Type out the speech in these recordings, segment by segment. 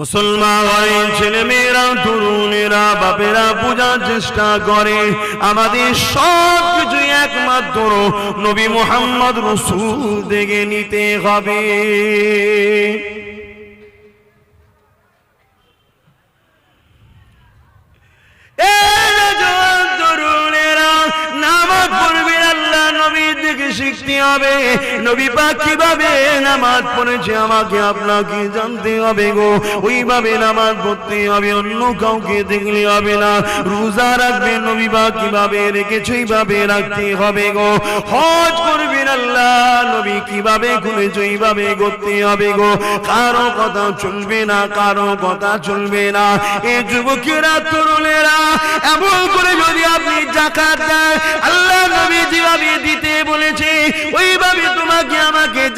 মুসলমান ছেলে মেয়েরা তরুণেরা, বাপেরা পূজার চেষ্টা করে। আমাদের সব কিছুই একমাত্র নবী মোহাম্মদ রসুল দেখে নিতে হবে এ নজওয়ান তরুণেরা, নামাজ পড়বেন আল্লাহ দেখে শিখতে হবে। নবী পাক কীভাবে নামাজ পড়েছে আমাকে আপনাকে জানতে হবে গো। ওইভাবে নামাজ পড়তে হবে, অন্য কাউকে দেখলে হবে না। রোজা রাখবে নবী পাক কীভাবে রেখেছে, ওইভাবে রাখতে হবে গো। হজ করবেন আল্লাহ, নবী কীভাবে করেছে ওইভাবে করতে হবে গো। কারও কথা চলবে না, কারও কথা চলবে না। এ যুবকেরা, তরুণেরা, এমন করে যদি আপনি জাকাত দেন, আল্লাহ নবী যেভাবে দিতে বলেছে ওইভাবে তোমাকে আমাকে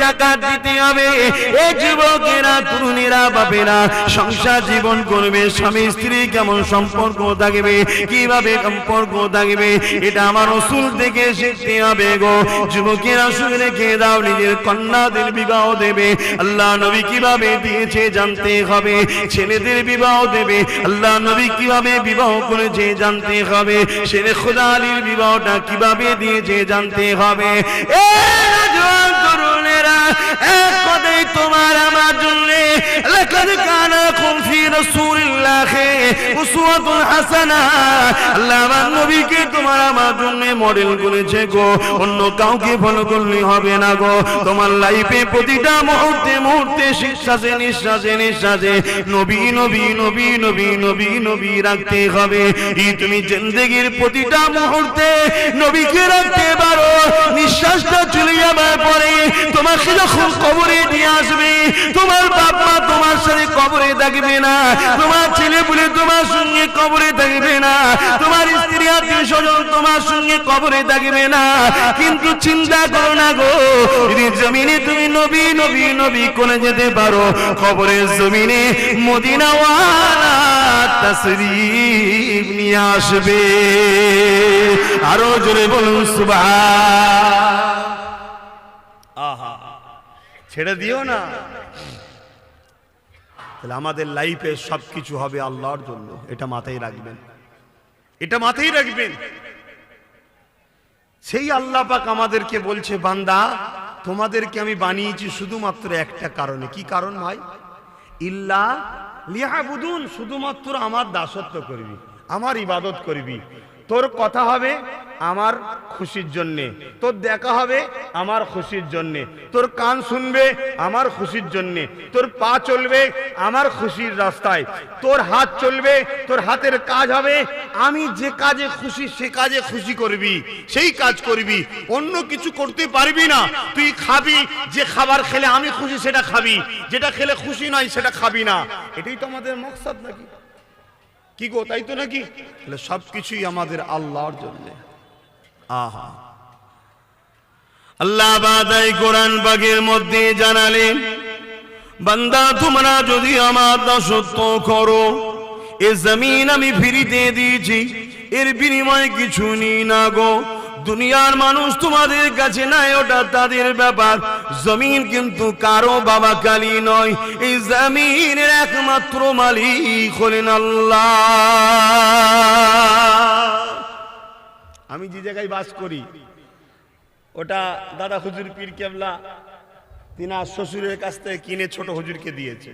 জাকাত দিতে হবে। এ যুবকেরা, তরুণেরা, বাপেরা, সংসার জীবন করবে, স্বামী, স্ত্রী কেমন সম্পর্ক থাকবে, কীভাবে সম্পর্ক থাকবে, এটা আমার রসুল থেকে শিখতে হবে গো। যুবকেরা শুনে রেখে দাও, নিজের কন্যাদের বিবাহ দেবে। আল্লাহ নবী কীভাবে দিয়েছে জানতে হবে, ছেলেদের বিবাহ দেবে। আল্লাহ নবী কীভাবে বিবাহ করেছে জানতে হবে শেরে খোদা আলীর বিবাহটা কীভাবে দিয়েছে জানতে হবে। এ তোমার আমার জন্য উসওয়াতুন হাসানা। নবীকে তোমার আমার জন্য মডেল গো। অন্য কাউকে ফলো করলে হবে না গো। তোমার লাইফে প্রতিটা মুহূর্তে মুহূর্তে নিঃশ্বাসে নিঃশ্বাসে নবী নবী নবী নবী নবী নবী রাখতে হবে। তুমি জিন্দগির প্রতিটা মুহূর্তে নবীকে রাখতে পারো। নিঃশ্বাসটা চলে যাবার পরে তোমাকে যখন কবরে নিয়ে আসবে, তোমার বাপ মা তোমার সাথে কবরে থাকবে না, তোমার ছেলে বলে তোমার সঙ্গে কবরে থাকবে না, তোমার স্ত্রী আত্মীয় স্বজন তোমার সঙ্গে কবরে থাকবে না। কিন্তু চিন্তা করো না গো, যদি জমিনে তুমি নবী নবী নবী করে যেতে পারো, কবরের জমিনে মদিনাওয়ালা তশরিফ নিয়ে আসবে। আরও জোরে বলুন সুবাহ আহা ছেড়ে দিও না। তাহলে আমাদের লাইফে সবকিছু হবে আল্লাহর জন্য। এটা মাথায় রাখবেন। এটা মাথায় রাখবেন। সেই আল্লাহ পাক আমাদেরকে বলছে বান্দা তোমাদেরকে আমি বানিয়েছি শুধুমাত্র একটা কারণে। কি কারণ ভাই? ইল্লা লিয়াবুদুন শুধুমাত্র আমার দাসত্ব করবি আমার ইবাদত করবি। তোর কথা হবে আমার খুশির জন্যে। তোর দেখা হবে আমার খুশির জন্যে। তোর কান শুনবে আমার খুশির জন্যে। তোর পা চলবে আমার খুশির রাস্তায়। তোর হাত চলবে, তোর হাতের কাজ হবে। আমি যে কাজে খুশি, সে কাজে খুশি করবি, সেই কাজ করবি। অন্য কিছু করতে পারবি না। তুই খাবি, যে খাবার খেলে আমি খুশি সেটা খাবি। যেটা খেলে খুশি নয় সেটা খাবি না। এটাই তো আমাদের মকসদ নাকি? কি গো, তাই তো নাকি? তাহলে সবকিছুই আমাদের আল্লাহর জন্য। আহা। আল্লাহ বাদাই কোরআন বাগের মধ্যে জানালেন, বান্দা তোমরা যদি আমার দাসত্ব করো, এ জমিন আমি ফিরিতে দিয়েছি, এর বিনিময়ে কিছু নি না গো। দুনিয়ার মানুষ তোমাদের কাছে নাই, ওটা তাদের ব্যাপার। জমিন কিন্তু কারও বাবা কালী নয়, এই জমিনের একমাত্র মালিক হলেন আল্লাহ। আমি যে জায়গায় বাস করি, ওটা দাদা হুজুর পীর কেবলা, তিনার শ্বশুরের কাছ থেকে কিনে ছোট হুজুরকে দিয়েছে।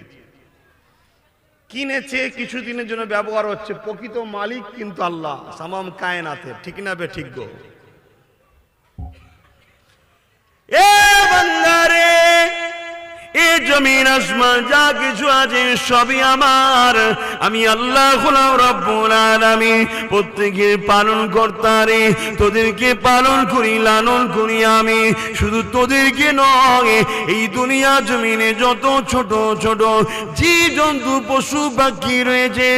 কিনেছে, কিছুদিনের জন্য ব্যবহার হচ্ছে, প্রকৃত মালিক কিন্তু আল্লাহ, সামাম কায়নাথের ঠিক না বে ঠিক গো? এ বান্দারে! জমিন আসমান, যা কিছু আছে সবই আমার। আমি আল্লাহ হলাম রব্বুল আলামিন। প্রত্যেকের পালন কর্তারে তোদেরকে পালন করি, লালন করি আমি। শুধু তোদেরকে নয়, এই দুনিয়া জমিনে যত ছোট ছোট জীব জন্তু পশু, পাখি রয়েছে,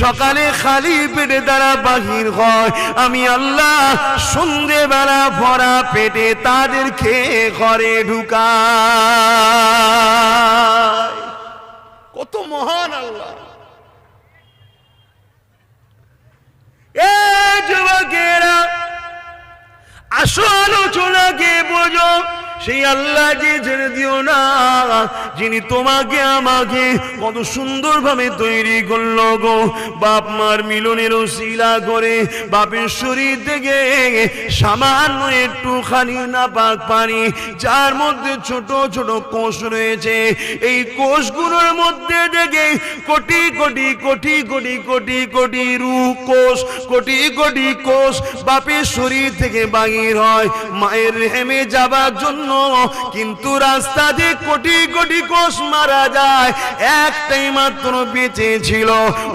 সকালে খালি পেটে তারা বাহির হয়। আমি আল্লাহ সন্ধেবেলা ভরা পেটে তাদেরকে ঘরে কত মহান আল্লাহ। এ যুবকেরা আসো আলোচনাকে বোঝো। সেই আল্লাহকে ছেড়ে দিও না, যিনি তোমাকে আমাকে কত সুন্দরভাবে তৈরি করল গো। বাপ মার মিলনের শিলা করে বাপের শরীর থেকে সামান্য একটুখানি না পাক পানি, যার মধ্যে ছোট ছোট কোষ রয়েছে, এই কোষগুলোর মধ্যে থেকে কোটি কোটি কোটি কোটি কোটি কোটি রু কোষ, কোটি কোটি কোষ বাপের শরীর থেকে বাহির হয়। মায়ের হেমে যাবার জন্য কিন্তু রাস্তা দিয়ে কোটি কোটি কোষ মারা যায়। একটাই মাত্র বেঁচে ছিল,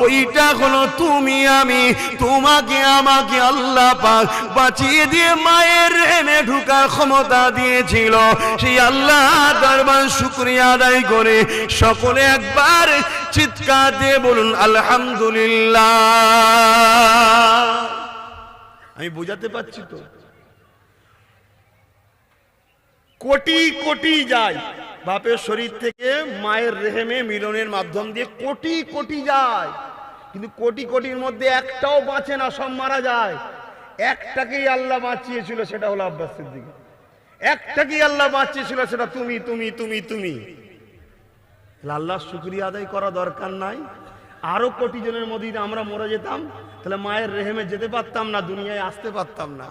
ওইটা হলো তুমি, আমি। তোমাকে, আমাকে আল্লাহ পাক বাঁচিয়ে দিয়ে মায়ের হেমে ঢুকার ক্ষমতা দিয়েছিল। সেই আল্লাহ দরবার শুক্রিয়া আদায় করে সকলে একবার চিৎকার দিয়ে বলুন, আলহামদুলিল্লাহ। আমি বোঝাতে পারছি তো? কোটি কোটি যায়। বাপের শরীর থেকে মায়ের রেহেমে মিলনের মাধ্যম দিয়ে কোটি কোটি যায়। কিন্তু কোটি কোটির মধ্যে একটাও বাঁচে না, সব মারা যায়। একটাকেই আল্লাহ বাঁচিয়েছিল, সেটা হলো আব্বাস সিদ্দিক। একটাকেই আল্লাহ বাঁচিয়েছিল, সেটা তুমি তুমি তুমি তুমি। আল্লাহ শুক্রিয়া আদায় করা দরকার নাই। আরও কোটি জনের মধ্যে আমরা মরে যেতাম, তাহলে মায়ের রেহেমে যেতে পারতাম না, দুনিয়ায় আসতে পারতাম না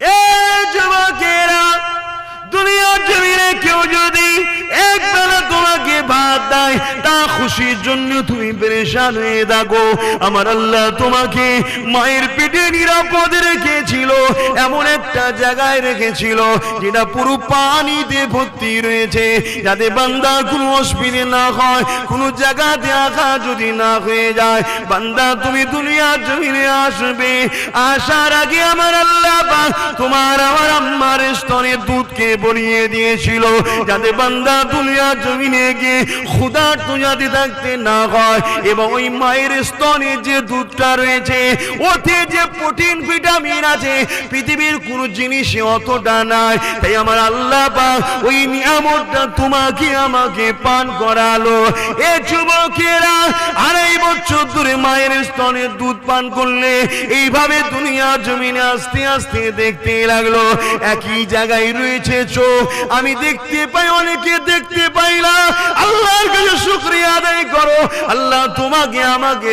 এ যুবকেরা দুনিয়ার জমিনে কেউ যদি একবেলা তোমাকে ভাত দেয় তা খুশির জন্য তুমি পেরেশান হয়ে থাকো। আমার আল্লাহ তোমাকে মায়ের পেটে নিরাপদ রেখেছিল, এমন একটা জায়গায় রেখেছিল, যেটা পুরো পানিতে ভর্তি রয়েছে, যাতে বান্দা কোনো অসুবিধে না হয়, কোনো জায়গাতে আঘা যদি না হয়ে যায়। বান্দা, তুমি দুনিয়ার জমিনে আসবে, আসার আগে আমার আল্লাহ তোমার আমার আম্মার স্তনে দুধকে বলিয়ে দিয়েছিল, যাতে বান্দা দুনিয়ার জমিনে গিয়ে ক্ষুধার্ত যাতে থাকতে না হয়। এবং ওই মায়ের স্তনে যে দুধটা রয়েছে, ওতে যে প্রোটিন, ভিটামিন আছে, পৃথিবীর কোন জিনিসে অতটা নাই। তাই আমার আল্লাহ ওই নিয়ামতটা তোমাকে আমাকে পান করালো। এ যুবকেরা, আড়াই বছর ধরে মায়ের দুধ পান করলে এইভাবে দুনিয়ার জমিনে আস্তে আস্তে দেখতে লাগল। একই জায়গায় রয়েছে চোখ। আমি দেখতে পাই, অনেকে দেখতে পাই না। আল্লাহর শুক্রিয়া করো। আল্লাহ তোমাকে আমাকে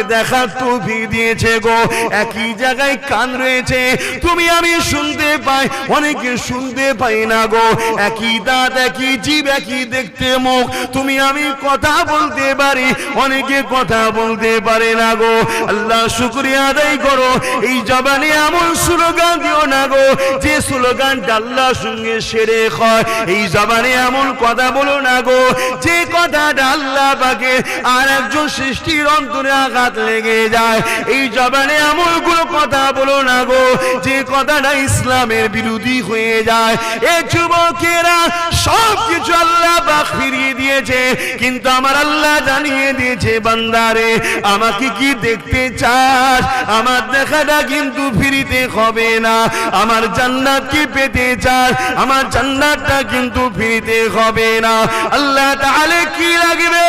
দিয়েছে গো। একই জায়গায় কান রয়েছে। তুমি আমি শুনতে পাই, অনেকে শুনতে পাই না গো। একই দাঁত, একই জীব, একই দেখতে মুখ। তুমি আমি কথা বলতে পারি, অনেকে কথা বলতে পারে না গো। আল্লাহ শুক্রিয়া আদায় করো। এই জবানে এমন স্লোগান দিও না গো, যে স্লোগানটা আল্লাহর সঙ্গে সেরে হয়। এই জবানে এমন কথা বলো না গো, যে কথা কথাটা আল্লাহ পাকে আর একজন সৃষ্টির অন্তরে আঘাত লেগে যায়। এই জবানে এমন কোনো কথা বলো না গো। যে কথাটা ইসলামের বিরোধী হয়ে যায়, এ যুবকেরা সব কিছু আল্লাহ পাক ফিরিয়ে দিয়েছে। কিন্তু আমার আল্লাহ জানিয়ে দিয়েছে, বান্দারে, আমাকে কি দেখতে চাস? আমার দেখাটা কিন্তু ফিরিতে হবে না। আমার জান্নাত কি পেতে চাস? আমার জান্নাতটা কিন্তু ফিরিতে হবে না। আল্লাহ তাহলে কি লাগবে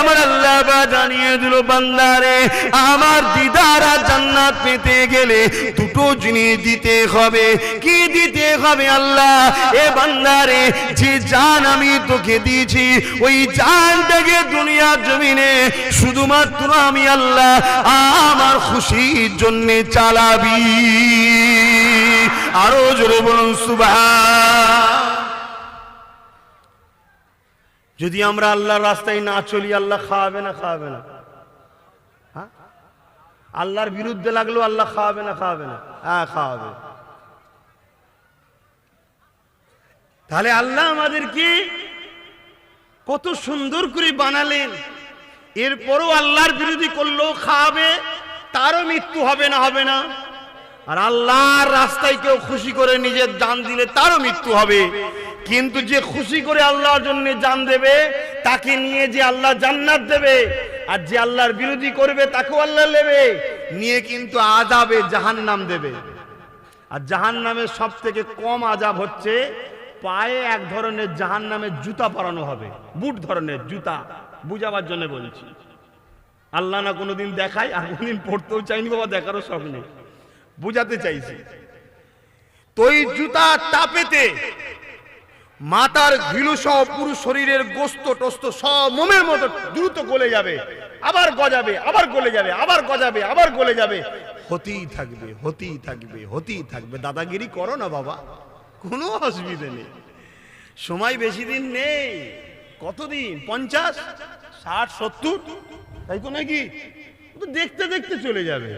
আমার আল্লাহ জানিয়ে দিল বান্দারে, আমার দিদারা জান্নাত পেতে গেলে দুটো জিনিস দিতে হবে। কি দিতে হবে আল্লাহ? এ বান্দারে, যে জান আমি তোকে দিয়েছি, ওই জানটাকে দুনিয়ার জমিনে শুধুমাত্র আমি আল্লাহ আমার খুশির জন্য চালাবি। আরও জোরে বলুন সুবাহ যদি আমরা আল্লাহর রাস্তায় না চলি, আল্লাহ খাওয়াবে না খাওয়াবে না? হ্যাঁ? আল্লাহর বিরুদ্ধে লাগলেও আল্লাহ খাওয়াবে না খাওয়াবে না। হ্যাঁ খাওয়াবে। তাহলে আল্লাহ আমাদেরকে কত সুন্দর করে বানালেন। এরপরও আল্লাহর বিরোধী করলেও খাওয়াবে, তারও মৃত্যু হবে না হবে না। আর আল্লাহর রাস্তায় কেউ খুশি করে নিজের দান দিলে তারও মৃত্যু হবে। কিন্তু যে খুশি করে আল্লাহর জন্য জান দেবে, তাকে নিয়ে যে আল্লাহ জান্নাত দেবে, আর যে আল্লাহর বিরোধী করবে, তাকেও আল্লাহ নেবে, নিয়ে কিন্তু আজাবে জাহান্নাম দেবে। আর জাহান নামের সব থেকে কম আজাব হচ্ছে, পায়ে এক ধরনের জাহান নামের জুতা পরানো হবে। বুট ধরনের জুতা, বুঝাবার জন্য বলছি। আল্লাহ না কোনোদিন দেখায়, আর কোনোদিন পড়তেও চাইনি বাবা, দেখারও শখ নেই। বুঝাতে চাইছি। তো এই জুতার তাপেতে মাতার ঘিলু সহ পুরো শরীরের গোস্ত টোস্ত সব মোমের মতো দ্রুত গলে যাবে। আবার গজাবে, আবার গলে যাবে, আবার গজাবে, আবার গলে যাবে। হতেই থাকবে হতেই থাকবে হতেই থাকবে। দাদাগিরি করো না বাবা, কোনো অসুবিধে নেই। সময় বেশি দিন নেই। কতদিন? পঞ্চাশ? ষাট? সত্তর? তাই তো নাকি? দেখতে দেখতে চলে যাবে।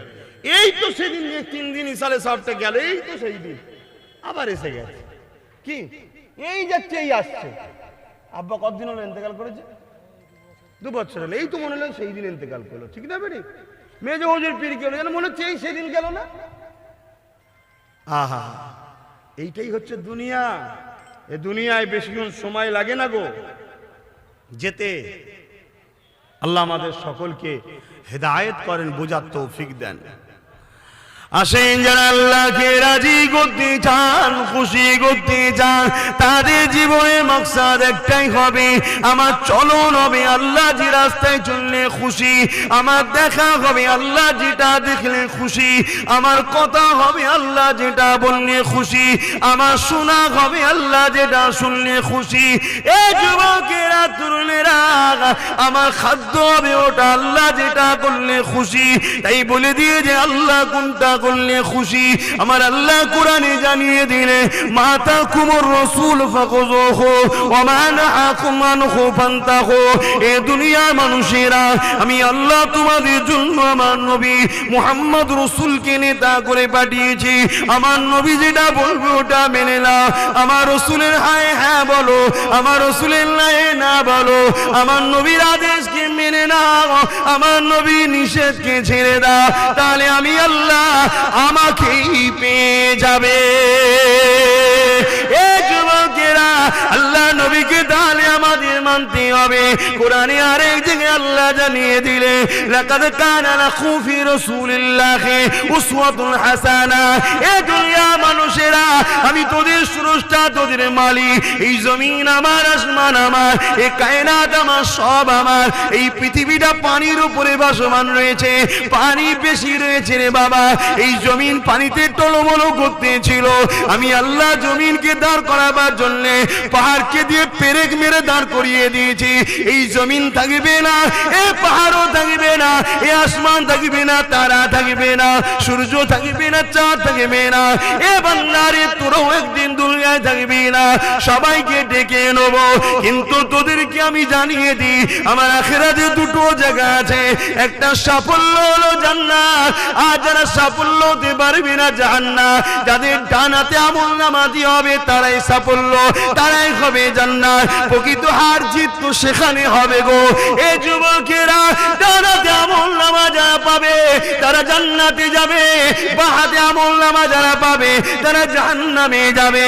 এই তো সেদিন তিন দিন ইসালে সবটা গেল, এই তো সেই দিন। আবার এসে গেছে। কি? এই যাচ্ছে, এই আসছে। আব্বা কতদিন হলো ইন্তেকাল করেছে? দু বছর হলো। এই তো মনে হলো সেই দিন ইন্তেকাল করল। ঠিক না বেরি মেজো হজুর পীর গেল যেন মনে হচ্ছে এই সেদিন গেল না? আহা, এইটাই হচ্ছে দুনিয়া। এ দুনিয়ায় বেশিক্ষণ সময় লাগে না গো। যেতে আল্লাহ আমাদের সকলকে হেদায়েত করেন, বোঝার তৌফিক দেন। আসেন যারা আল্লাহকে রাজি করতে চান, খুশি করতে চান, তাদের জীবনের মকসাদ একটাই হবে, আমার চলন হবে আল্লাহ যে রাস্তায় চললে খুশি, আমার দেখা হবে আল্লাহ যেটা দেখলে খুশি, আমার কথা হবে আল্লাহ যেটা বললে খুশি, আমার শোনা হবে আল্লাহ যেটা শুনলে খুশি। এ যুবকেরা আমার খাদ্য হবে ওটা আল্লাহ যেটা করলে খুশি, তাই বলে দিয়ে যে আল্লাহ কোনটা করলে খুশি। আমার আল্লাহ কোরআনে জানিয়ে দিলে, মাতা কুমর রসুল এ দুনিয়ার মানুষেরা, আমি আল্লাহ তোমাদের জন্য আমার নবী মুহাম্মদ রসুলকে নেতা করে পাঠিয়েছি। আমার নবী যেটা বলবে ওটা মেনে নাও। আমার রসুলের হায় হ্যাঁ বলো, আমার রসুলের না বলো। আমার নবীর আদেশকে মেনে নাও আমার নবী নিষেধকে ছেড়ে দাও তাহলে আমি আল্লাহ আমাকেই পেয়ে যাবে। এ আল্লাহ নবীকে তাহলে আমাদের মানতে হবে। কোরআনে আরেক জায়গায় আল্লাহ জানিয়ে দিলে, লাকাদ কানা লাকুম ফি রাসূলিল্লাহি উসওয়াতুন হাসানা। এ দুনিয়া মানুষেরা, আমি তোদের স্রষ্টা, তোদের মালিক। এই জমিন আমার, আসমান আমার, এই কায়নাত আমার, সব আমার। এই পৃথিবীটা পানির উপরে ভাসমান রয়েছে, পানি বেশি রয়েছে রে বাবা। এই জমিন পানিতে টলমলো করতে ছিল। আমি আল্লাহ জমিনকে দাঁড় করাবার জন্য পাহাড়কে দিয়ে পেরেক মেরে দাঁড় করিয়ে দিয়েছি। এই জমিন থাকবে না, এ পাহাড়ও থাকবে না, এ আসমান থাকবে না, তারা থাকবে না, সূর্য থাকবে না, চাঁদ থাকবে না, এ বান্দারে তোরও একদিন দুনিয়ায় থাকবি না। সবাইকে ডেকে নেব, কিন্তু তোদেরকে আমি জানিয়ে দিই, আমার আখেরাতে দুটো জায়গা আছে। একটা সাফল্য হলো জান্নাত, আর যারা সাফল্য হতে পারবে না জাহান্নাত, যাদের ডানাতে আমল নামাজি হবে, তারাই সাফল্য। তারাই হবে জান্নাত। প্রকৃত হার জিত তো সেখানে হবে গো। এ যুবকেরা ডানাতে আমল নামা যারা পাবে, তারা জান্নাতে যাবে। বাহাতে আমল নামা যারা পাবে, তারা জাহান্নামে যাবে।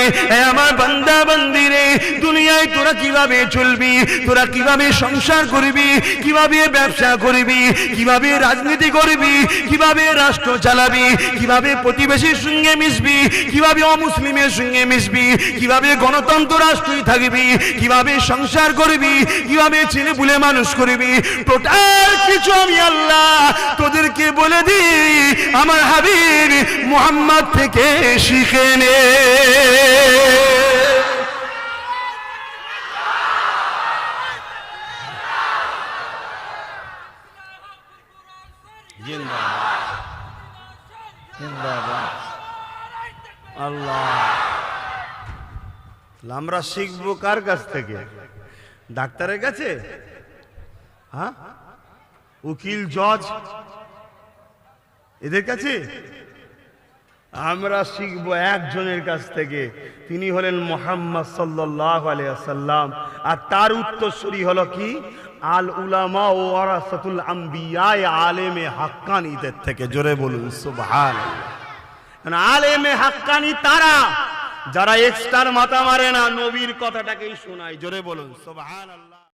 আমার বান্দা বান্দিরে, দুনিয়ায় তোরা কীভাবে চলবি? তোরা কীভাবে সংসার করবি? কীভাবে ব্যবসা করবি? কীভাবে রাজনীতি করবি? কীভাবে রাষ্ট্র চালাবি? কীভাবে প্রতিবেশীর সঙ্গে মিশবি? কীভাবে অমুসলিমের সঙ্গে মিশবি? কীভাবে গণতন্ত্র রাষ্ট্রই থাকবি, কীভাবে সংসার করবি, কীভাবে ছেলে বুলে মানুষ করবি, টোটাল কিছু আমি আল্লাহ তোদেরকে বলে দি আমার হাবিব মুহাম্মদ থেকে শিখে নে। আমরা শিখব কার কাছ থেকে? ডাক্তারের কাছে? হ্যাঁ? উকিল, জজ? এদের কাছে? আমরা শিখব একজনের কাছ থেকে। তিনি হলেন মোহাম্মদ সাল্লাহ আলিয়াল্লাম আর তার উত্তরসূরি হলো কি? আল উলামা ও ওয়ারাসাতুল আম্বিয়া আলেমে হাক্কানিদের থেকে জোরে বলুন সুবহান আলেমে হাক্কানি তারা। যারা এক্সট্রার মাথা মারে না নবীর কথাটাকেই শোনায়। জোরে বলুন সোভান আল্লাহ